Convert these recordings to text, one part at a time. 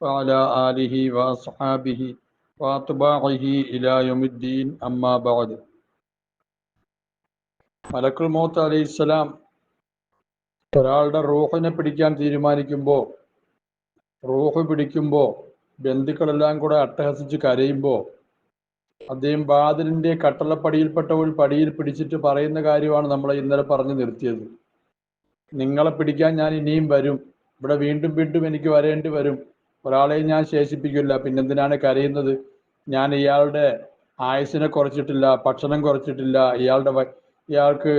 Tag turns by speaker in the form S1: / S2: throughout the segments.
S1: وعلى آله وأصحابه وأتباعه إلى يوم الدين أما بعد മലക്കുൽ മൗത്ത് അലൈഹിസ്സലാം ഒരാളുടെ റൂഹിനെ പിടിക്കാൻ തീരുമാനിക്കുമ്പോൾ റൂഹ് പിടിക്കുമ്പോൾ ബന്ധുക്കളെല്ലാം കൂടെ അട്ടഹസിച്ച് കരയുമ്പോൾ അദ്ദേഹം ബാദലിന്റെ കട്ടളപ്പടിയിൽപ്പെട്ട ഒരു പടിയിൽ പിടിച്ചിട്ട് പറയുന്ന കാര്യമാണ് നമ്മൾ ഇന്നലെ പറഞ്ഞു നിർത്തിയത് നിങ്ങളെ പിടിക്കാൻ ഞാൻ ഇനിയും വരും ഇവിടെ വീണ്ടും വീണ്ടും എനിക്ക് വരേണ്ടി വരും ഒരാളെയും ഞാൻ ശേഷിപ്പിക്കില്ല. പിന്നെന്തിനാണ് കരയുന്നത്? ഞാൻ ഇയാളുടെ ആയുസിനെ കുറച്ചിട്ടില്ല ഭക്ഷണം കുറച്ചിട്ടില്ല. ഇയാളുടെ ഇയാൾക്ക്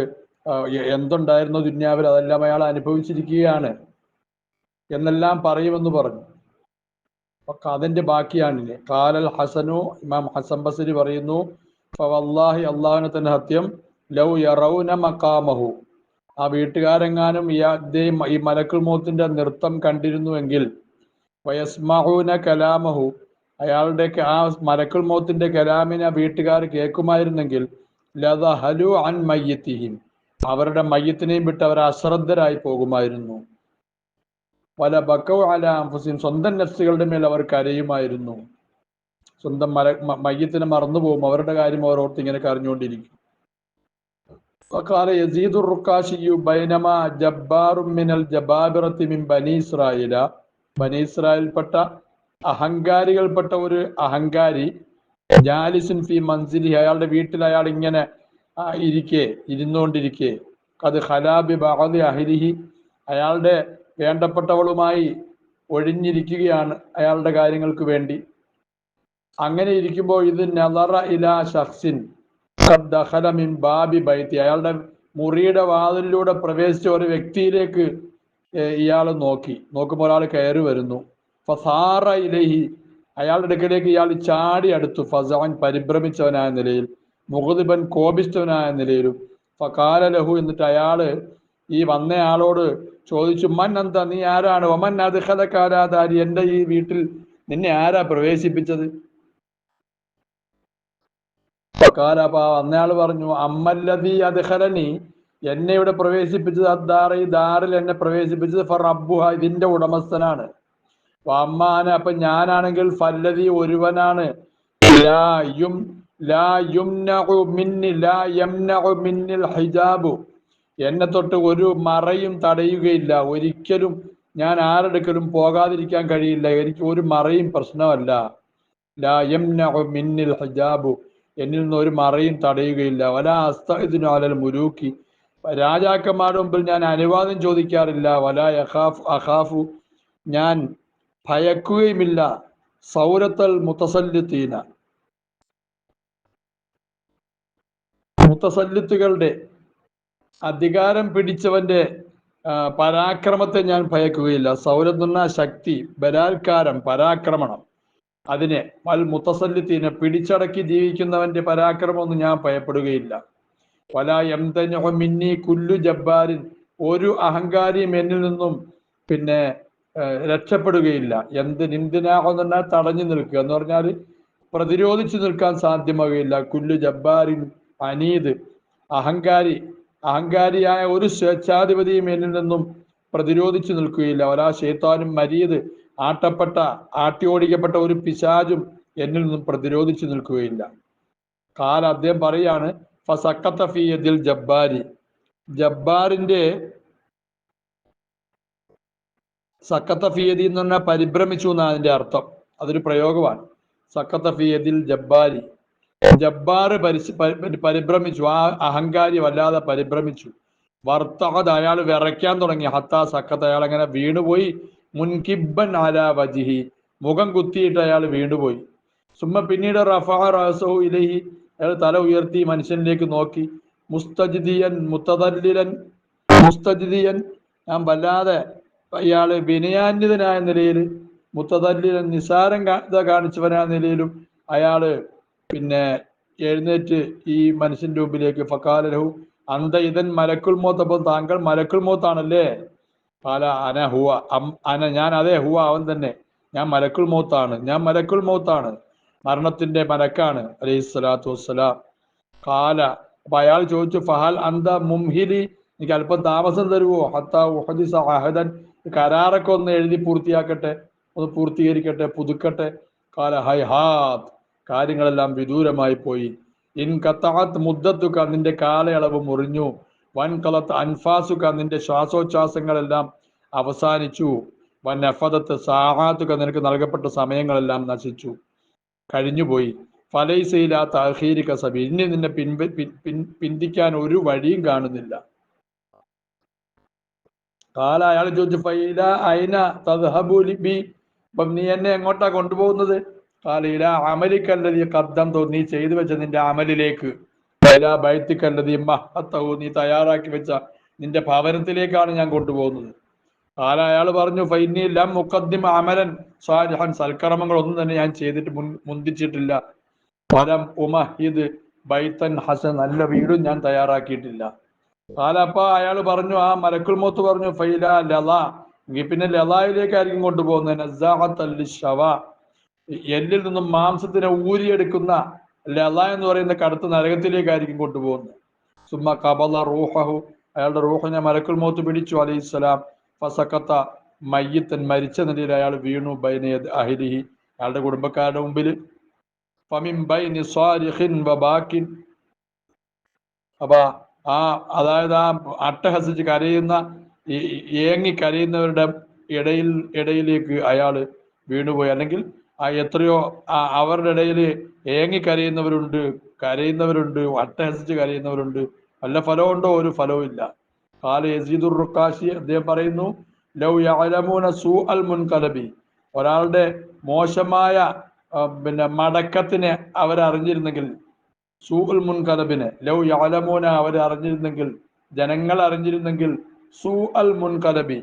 S1: എന്തുണ്ടായിരുന്നോ ദുന്യാവിൽ അതെല്ലാം അയാൾ അനുഭവിച്ചിരിക്കുകയാണ്. എന്നെല്ലാം പറയുമെന്ന് പറഞ്ഞു. അപ്പൊ അതിന്റെ ബാക്കിയാണ് ഇനി കാലൽ ഹസനു ഇമാം ഹസൻ ബസരി പറയുന്നു ഫവല്ലാഹി അള്ളാഹിനെ തന്നെ സത്യം ലൗ യറൗന മക്കാമഹു ആ വീട്ടുകാരെങ്ങാനും ഈ മലക്കുൽ മോത്തിന്റെ നൃത്തം കണ്ടിരുന്നുവെങ്കിൽ വയസ്മാഹുന കലാമഹു. അയാളുടെ ആ മരക്കുൾ മോത്തിന്റെ കലാമിനെ വീട്ടുകാർ കേൾക്കുമായിരുന്നെങ്കിൽ ലത ഹലു അൻ മയ്യത്തിയും അവരുടെ മയ്യത്തിനെയും വിട്ട് അവർ അശ്രദ്ധരായി പോകുമായിരുന്നു. പല ബക്കവ് അല അംഫുസിൻ സ്വന്തം നഫ്സുകളുടെ മേൽ അവർ കരയുമായിരുന്നു. സ്വന്തം മര മയ്യത്തിനെ മറന്നുപോകും അവരുടെ കാര്യം അവർ ഓർത്ത് ഇങ്ങനെ കരഞ്ഞുകൊണ്ടിരിക്കും. ജബ്ബാറു മിനൽ ജബാബിറത്തി മിൻ ബനി ബനീസ്രായിൽപ്പെട്ട അഹങ്കാരികൾപ്പെട്ട ഒരു അഹങ്കാരി ജാലിസിൻ ഫി മൻസിലി അയാളുടെ വീട്ടിൽ അയാൾ ഇങ്ങനെ ഇരിക്കെ ഇരുന്നുകൊണ്ടിരിക്കെ അത് ഹലാബി ബഹദി അഹിരിഹി അയാളുടെ വേണ്ടപ്പെട്ടവളുമായി ഒഴിഞ്ഞിരിക്കുകയാണ് അയാളുടെ കാര്യങ്ങൾക്ക് വേണ്ടി. അങ്ങനെ ഇരിക്കുമ്പോൾ ഇത് നദറ ഇല ഷഹ്സിൻ ബാബി ബൈത്തി അയാളുടെ മുറിയുടെ വാതിലിലൂടെ പ്രവേശിച്ച ഒരു വ്യക്തിയിലേക്ക് ഇയാൾ നോക്കി. നോക്കുമ്പോൾ ഒരാൾ കയറി വരുന്നു. ഫസാറ ഇലഹി. അയാളുടെ അടുക്കലേക്ക് ഇയാൾ ചാടി അടുത്തു. ഫസാൻ പരിഭ്രമിച്ചവനായ നിലയിൽ മുഹദിബൻ കോപിച്ചവനായ നിലയിലും. ഫകാല ലഹു എന്നിട്ട് അയാൾ ഈ വന്നയാളോട് ചോദിച്ചു മൻ എന്താ നീ ആരാണ്? ഒമൻ അദ്ഹല കാലാധാരി എന്റെ ഈ വീട്ടിൽ നിന്നെ ആരാ പ്രവേശിപ്പിച്ചത്? ഫകാല അപ്പൊ വന്നയാൾ പറഞ്ഞു അമ്മല്ലതി അദ്ഹലനി എന്നെ ഇവിടെ പ്രവേശിപ്പിച്ചത് അദ്ദാർ ഈ ദാറിൽ എന്നെ പ്രവേശിപ്പിച്ചത് ഫർ അബ്ബുഹ ഇതിന്റെ ഉടമസ്ഥനാണ്. അമ്മാന അപ്പൊ ഞാനാണെങ്കിൽ ഫല്ലതി ഒരുവനാണ്. ഹിജാബു. എന്നെ തൊട്ട് ഒരു മറയും തടയുകയില്ല. ഒരിക്കലും ഞാൻ ആരെടുക്കലും പോകാതിരിക്കാൻ കഴിയില്ല. എനിക്ക് ഒരു മറയും പ്രശ്നമല്ല. ലാ മിന്നിൽ ഹിജാബു. എന്നിൽ നിന്ന് ഒരു മറയും തടയുകയില്ല. വലാ അസ്തഇദ്നു അലൽ മുലൂക്കി. രാജാക്കന്മാരുടെ മുമ്പിൽ ഞാൻ അനുവാദം ചോദിക്കാറില്ല. വല യഖാഫ് അഖാഫു. ഞാൻ ഭയക്കുകയുമില്ല. സൗരത്തൽ മുത്തസല്ലിത്തീന. മുത്തസല്ലിത്തുകളുടെ അധികാരം പിടിച്ചവന്റെ പരാക്രമത്തെ ഞാൻ ഭയക്കുകയില്ല. സൗരത്ത് എന്ന ശക്തി ബലാത്കാരം പരാക്രമണം. അതിനെ വൽ മുത്തസല്ലിത്തീനെ പിടിച്ചടക്കി ജീവിക്കുന്നവന്റെ പരാക്രമമൊന്നും ഞാൻ ഭയപ്പെടുകയില്ല. മിന്നി കുല്ലു ജബ്ബാരിൻ. ഒരു അഹങ്കാരിയും എന്നിൽ നിന്നും പിന്നെ രക്ഷപ്പെടുകയില്ല. എന്ത് നിന്ദിനാകുന്ന തടഞ്ഞു നിൽക്കുക. എന്ന് പറഞ്ഞാൽ പ്രതിരോധിച്ചു നിൽക്കാൻ സാധ്യമാകുകയില്ല കുല്ലു ജബ്ബാരിൻ അനീത് അഹങ്കാരി അഹങ്കാരിയായ ഒരു സ്വേച്ഛാധിപതിയും എന്നിൽ നിന്നും പ്രതിരോധിച്ചു നിൽക്കുകയില്ല. ഒരാ ശേത്താനും മരീത് ആട്ടപ്പെട്ട ആട്ടിയോടിക്കപ്പെട്ട ഒരു പിശാചും എന്നിൽ നിന്നും പ്രതിരോധിച്ചു നിൽക്കുകയില്ല. കാല അദ്ദേഹം പറയാണ് ഫസക്കത്ത ഫീ ജബ്ബാരി. ജബ്ബാറിന്റെ സക്കത്തഫിയതി എന്ന് പറഞ്ഞാൽ പരിഭ്രമിച്ചു എന്നാണ് അതിന്റെ അർത്ഥം. അതൊരു പ്രയോഗമാണ്. സക്കത്ത ഫിയദിൽ ജബ്ബാരി. പരി- പരിഭ്രമിച്ചു. ആ അഹങ്കാരി വല്ലാതെ പരിഭ്രമിച്ചു. വർത്തകത് അയാൾ വിറയ്ക്കാൻ തുടങ്ങി. ഹത്താ സക്കത്ത് അയാൾ അങ്ങനെ വീണുപോയി. മുൻകിബൻ ആലാ വജിഹി. മുഖം കുത്തിയിട്ട് അയാൾ വീണുപോയി. സുമ്മ പിന്നീട് റഫാ റസോ ഇലഹി അയാൾ തല ഉയർത്തി മനുഷ്യനിലേക്ക് നോക്കി. മുസ്തജിദിയൻ മുത്തദല്ലിലൻ മുസ്തജിദിയൻ. ഞാൻ വല്ലാതെ അയാൾ വിനയാന്യതനായ നിലയിൽ മുത്തതല്ലിൽ നിസാരം കാണിച്ചവനായ നിലയിലും അയാൾ പിന്നെ എഴുന്നേറ്റ് ഈ മനുഷ്യന്റെ മുമ്പിലേക്ക് ഫക്കാലഹു അന്ത ഇതൻ മലക്കുൽ മോത്ത്. അപ്പോൾ താങ്കൾ മലക്കുൽ മോത്താണല്ലേ? പാല അന ഹുവ. അന ഞാൻ അതേ ഹുവ അവൻ തന്നെ. ഞാൻ മലക്കുൽ മോത്താണ്. ഞാൻ മലക്കുൽ മോത്താണ്. മരണത്തിന്റെ മലക്കാണ് അലൈഹി സ്വലാത്തു വസ്സലാം. കാല അപ്പൊ അയാൾ ചോദിച്ചു ഫഹൽ അന്ത മുംഹിലി? എനിക്ക് അല്പം താമസം തരുവോ? ഹത്ത ഉഹദിസ അഹദൻ കരാറൊക്കെ ഒന്ന് എഴുതി പൂർത്തിയാക്കട്ടെ ഒന്ന് പൂർത്തീകരിക്കട്ടെ പുതുക്കട്ടെ. കാല ഹൈ ഹാത്ത് കാര്യങ്ങളെല്ലാം വിദൂരമായി പോയി. ഇൻ കത്താത്ത് മുദ്ദത്തുക നിന്റെ കാലയളവ് മുറിഞ്ഞു. വൻ കലത്ത് അൻഫാസുക നിന്റെ ശ്വാസോച്ഛാസങ്ങളെല്ലാം അവസാനിച്ചു. വൻ അഫദത്ത് സാഹാത്തുക നിനക്ക് നൽകപ്പെട്ട സമയങ്ങളെല്ലാം നശിച്ചു. കഴിഞ്ഞുപോയി. ഫലൈസയില അഹീരിക കസബി. ഇനി നിന്നെ പിൻപ പിൻ- പിൻ- പിന്തിക്കാൻ ഒരു വഴിയും കാണുന്നില്ല. കാല അയാൾ ചോദിച്ചു ഫൈല അയിന തദ്ഹബു ബി അപ്പം നീ എന്നെ എങ്ങോട്ടാ കൊണ്ടുപോകുന്നത്? കാലയില അമലിക്കല്ലതി കദ്ദം നീ ചെയ്തു വെച്ച നിന്റെ അമലിലേക്ക്. ഫൈല ബൈത്തിക്കല്ലതി മഹത്തവും നീ തയ്യാറാക്കി വെച്ച നിന്റെ ഭവനത്തിലേക്കാണ് ഞാൻ കൊണ്ടുപോകുന്നത്. കാല അയാൾ പറഞ്ഞു ഫൈനി ലം മുഖദ്ദിം അമലൻ. സ്വാലിഹൻ സൽക്കർമ്മങ്ങളൊന്നും തന്നെ ഞാൻ ചെയ്തിട്ട് മുൻ മുന്തിച്ചിട്ടില്ല. ഫലം ഉമഹിദ് ബൈത്തൻ ഹസൻ നല്ല വീടും ഞാൻ തയ്യാറാക്കിയിട്ടില്ല. കാലപ്പ അയാൾ പറഞ്ഞു ആ മലക്കുൽ മോത്ത് പറഞ്ഞു ഫൈല ലല എങ്കിൽ പിന്നെ ലലായിലേക്കായിരിക്കും കൊണ്ടുപോകുന്നത്. എല്ലിൽ നിന്നും മാംസത്തിനെ ഊരിയെടുക്കുന്ന ലല എന്ന് പറയുന്ന കടുത്ത നരകത്തിലേക്കായിരിക്കും കൊണ്ടുപോകുന്നത്. സുമ്മ കബല റൂഹഹു. അയാളുടെ റൂഹിനെ മലക്കുൽ മോത്ത് പിടിച്ചു അലൈഹിസ്സലാം. ഫസക്കത്ത മയ്യത്തൻ മരിച്ച നിലയിൽ അയാൾ വീണു ബൈനയത് അഹിലിഹി. അയാളുടെ കുടുംബക്കാരുടെ മുമ്പിൽ. ഫമിൻ ബൈനി സ്വാരിഖിൻ വബാക്കിൻ അപ്പൊ ആ അതായത് ആ അട്ടഹസിച്ച് കരയുന്ന ഏങ്ങി കരയുന്നവരുടെ ഇടയിൽ ഇടയിലേക്ക് അയാൾ വീണുപോയി. അല്ലെങ്കിൽ ആ എത്രയോ അവരുടെ ഇടയിൽ ഏങ്ങി കരയുന്നവരുണ്ട് കരയുന്നവരുണ്ട് അട്ടഹസിച്ച് കരയുന്നവരുണ്ട്. വല്ല ഫലമുണ്ടോ? ഒരു ഫലവും ഇല്ല യസീദുർ റുക്കാശി അദ്ദേഹം പറയുന്നു ലൗ യഅലമൂന സൂ അൽ മുൻകലബി. ഒരാളുടെ മോശമായ പിന്നെ മടക്കത്തിനെ അവരറിഞ്ഞിരുന്നെങ്കിൽ സൂ സൂൽ മുൻകലബിനെ ലൗ യാലമോന അവർ അറിഞ്ഞിരുന്നെങ്കിൽ ജനങ്ങൾ അറിഞ്ഞിരുന്നെങ്കിൽ സൂ അൽ മുൻകലബി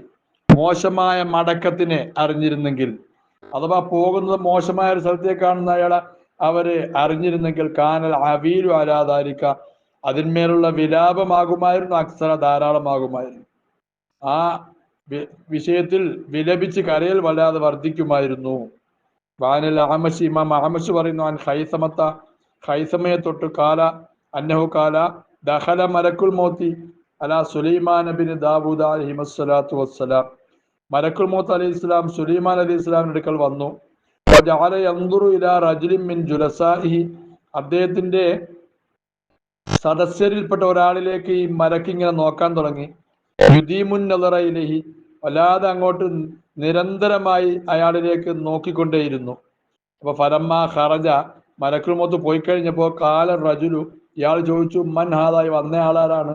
S1: മോശമായ മടക്കത്തിനെ അറിഞ്ഞിരുന്നെങ്കിൽ അഥവാ പോകുന്നത് മോശമായ ഒരു സ്ഥലത്തേക്കാണെന്ന് അയാൾ അവർ അറിഞ്ഞിരുന്നെങ്കിൽ കാനൽ അവീലു ആരാധാരിക്ക അതിന്മേലുള്ള വിലാപമാകുമായിരുന്നു അക്സര ധാരാളമാകുമായിരുന്നു. ആ വിഷയത്തിൽ വിലപിച്ച് കരയിൽ വല്ലാതെ വർദ്ധിക്കുമായിരുന്നു. വാനൽ അഹമശി ഇമാം അഹമശ് പറയുന്നു അൻ ഹൈസമത്ത ഹൈസമയെ തൊട്ട് കാല അന്നഹു കാല ദഹല മലക്കുൽ മോത്തി അല സുലൈമാൻ ബിൻ ദാവൂദ് അലൈഹി വസ്സലാത്തു വസ്സലാം. മലക്കുൽ മോത്ത് അലൈഹി ഇസ്ലാം സുലൈമാൻ അലി ഇസ്ലാമിന്റെ അടുക്കൽ വന്നു. മിൻ അദ്ദേഹത്തിന്റെ സദസ്യരിൽപ്പെട്ട ഒരാളിലേക്ക് ഈ മരക്കിങ്ങനെ നോക്കാൻ തുടങ്ങി. യുദീമുൻ നദറയിലേഹി വല്ലാതെ അങ്ങോട്ട് നിരന്തരമായി അയാളിലേക്ക് നോക്കിക്കൊണ്ടേയിരുന്നു. അപ്പൊ ഫലമ്മ ഹറജ മരക്കുമൊത്ത് മോത്ത് പോയി കഴിഞ്ഞപ്പോ കാല റജുലു ഇയാൾ ചോദിച്ചു മൻ ഹാദായി വന്ന ആളാരാണ്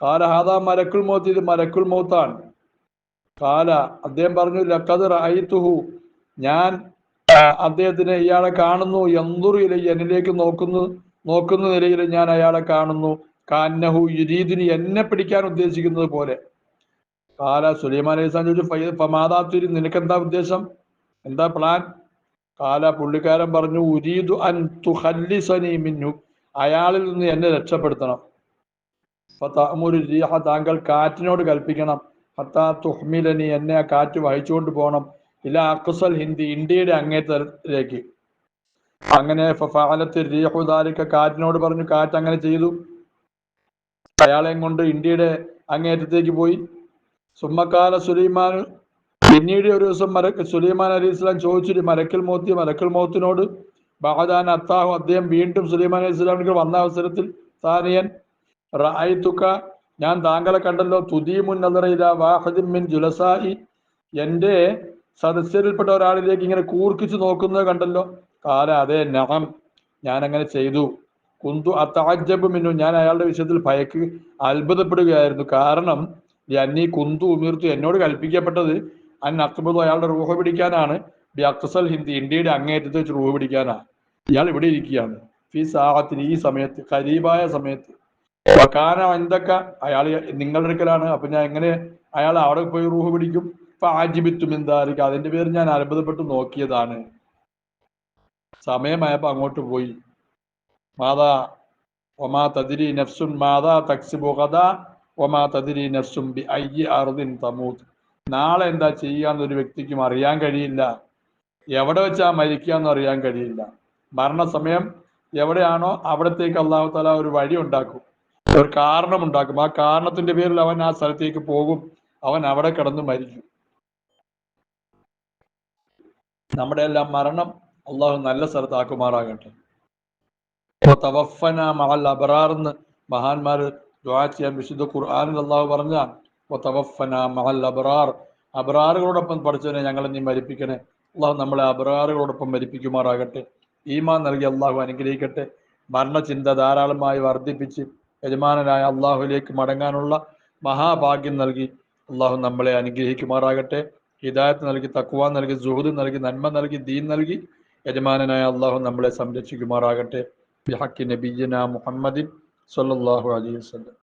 S1: കാല ഹാദ മലക്കുൽ മോത്ത് ഇത് മലക്കുൽ മോത്താണ് കാല അദ്ദേഹം പറഞ്ഞു ലക്കത് റഅയ്തുഹു ഞാൻ അദ്ദേഹത്തിനെ ഇയാളെ കാണുന്നു എന്തുറിയില്ല എന്നിലേക്ക് നോക്കുന്നു? നോക്കുന്ന നിലയിൽ ഞാൻ അയാളെ കാണുന്നു. കാന്നഹു യുരീദിനി എന്നെ പിടിക്കാൻ ഉദ്ദേശിക്കുന്നത് പോലെ. കാല സുലൈമാൻ അലൈഹി സ്വലാം ചോദിച്ചു "ഫൈ- നിനക്ക് നിനക്കെന്താ ഉദ്ദേശം? എന്താ പ്ലാൻ കാല പുള്ളിക്കാരൻ പറഞ്ഞു ഉരീദു അൻ തുഹല്ലിസനി മിന്നു. അയാളിൽ നിന്ന് എന്നെ രക്ഷപ്പെടുത്തണം. താങ്കൾ കാറ്റിനോട് കൽപ്പിക്കണം. ഹത്താ തുഹ്മിലനി എന്നെ ആ കാറ്റ് വഹിച്ചുകൊണ്ട് പോകണം ഇല്ല അക്സൽ ഹിന്ദി ഇന്ത്യയുടെ അങ്ങേത്തരത്തിലേക്ക്. അങ്ങനെ കാറ്റിനോട് പറഞ്ഞു കാറ്റ് അങ്ങനെ ചെയ്തു. അയാളെയും കൊണ്ട് ഇന്ത്യയുടെ അങ്ങേറ്റത്തേക്ക് പോയി. സുമ്മക്കാല സുലൈമാൻ പിന്നീട് ഒരു ദിവസം മരക്ക് സുലൈമാൻ അലി ഇസ്ലാം ചോദിച്ചിട്ട് മരക്കൽ മോത്തി മരക്കൽ മോത്തിനോട് ബഹദാൻ അത്താഹു അദ്ദേഹം വീണ്ടും സുലൈമാൻ അലി ഇസ്ലാമിലേക്ക് വന്ന അവസരത്തിൽ സാനിയൻ റായിത്തുക്ക ഞാൻ താങ്കളെ കണ്ടല്ലോ തുദീമുൻ നദറയില വാഹിദിൻ മിൻ ജുലസായി എന്റെ സദസ്യരിൽപ്പെട്ട ഒരാളിലേക്ക് ഇങ്ങനെ കൂർക്കിച്ചു നോക്കുന്നത് കണ്ടല്ലോ. കാല അതെ നഹം ഞാൻ അങ്ങനെ ചെയ്തു. കുന്തു അത്താജബ് മിന്നു. ഞാൻ അയാളുടെ വിഷയത്തിൽ ഭയക്ക് അത്ഭുതപ്പെടുകയായിരുന്നു. കാരണം അന്നി കുന്തു ഉമീർത്തു എന്നോട് കൽപ്പിക്കപ്പെട്ടത് അൻ അക്ബദു അയാളുടെ റൂഹ പിടിക്കാനാണ്. അക്സൽ ഹിന്ദി ഇന്ത്യയുടെ അങ്ങേറ്റത്ത് വെച്ച് റൂഹ പിടിക്കാനാണ്. ഇയാൾ ഇവിടെ ഇരിക്കുകയാണ്. ഫി സാഹത്തിന് ഈ സമയത്ത് കരീബായ സമയത്ത്. കാന എന്തൊക്കെ അയാൾ നിങ്ങളുടെ അടുക്കലാണ്. അപ്പൊ ഞാൻ എങ്ങനെ അയാൾ അവിടെ പോയി റൂഹ് പിടിക്കും? ആജിബിത്തുമെന്തായിരിക്കും അതിന്റെ പേര് ഞാൻ അത്ഭുതപ്പെട്ട് നോക്കിയതാണ്. സമയമായപ്പോ അങ്ങോട്ട് പോയി. മാതാ ഒമാ തതിരി നഫ്സുൻ മാതാ തക്സിബു ഗദ ഒമാ തതിരി നഫ്സുൻ ബി അയ്യി അർദിൻ തമൂത്ത് നാളെ എന്താ ചെയ്യാന്ന് ഒരു വ്യക്തിക്കും അറിയാൻ കഴിയില്ല. എവിടെ വെച്ചാ മരിക്കാന്ന് അറിയാൻ കഴിയില്ല. മരണസമയം എവിടെയാണോ അവിടത്തേക്ക് അള്ളാഹു താല ഒരു വഴി ഉണ്ടാക്കും. ഒരു കാരണം ഉണ്ടാക്കും. ആ കാരണത്തിന്റെ പേരിൽ അവൻ ആ സ്ഥലത്തേക്ക് പോകും. അവൻ അവിടെ കിടന്ന് മരിക്കും. നമ്മുടെ എല്ലാം മരണം അള്ളാഹു നല്ല തവഫന മഹൽ അബറാർന്ന് മഹാന്മാര് ചെയ്യാൻ വിശുദ്ധ ഖുർആാനിൽ അള്ളാഹു പറഞ്ഞ തവഫന മഹൽ അബറാർ. അബറാറുകളോടൊപ്പം പഠിച്ചവനെ ഞങ്ങളെ നീ മരിപ്പിക്കണേ. അള്ളാഹു നമ്മളെ അബറാറുകളോടൊപ്പം മരിപ്പിക്കുമാറാകട്ടെ. ഈമാൻ നൽകി അള്ളാഹു അനുഗ്രഹിക്കട്ടെ. മരണചിന്ത ധാരാളമായി വർദ്ധിപ്പിച്ച് യജമാനനായ അള്ളാഹുലേക്ക് മടങ്ങാനുള്ള മഹാഭാഗ്യം നൽകി അള്ളാഹു നമ്മളെ അനുഗ്രഹിക്കുമാറാകട്ടെ. ഹിദായത്ത് നൽകി തക്കുവ നൽകി സുഹൃദ് നൽകി നന്മ നൽകി ദീൻ നൽകി യജമാനനായ അള്ളാഹു നമ്മളെ സംരക്ഷിക്കുമാറാകട്ടെ. ബിഹക്കി നബിയന മുഹമ്മദിൻ സല്ലാഹു അലൈഹി വസല്ലം.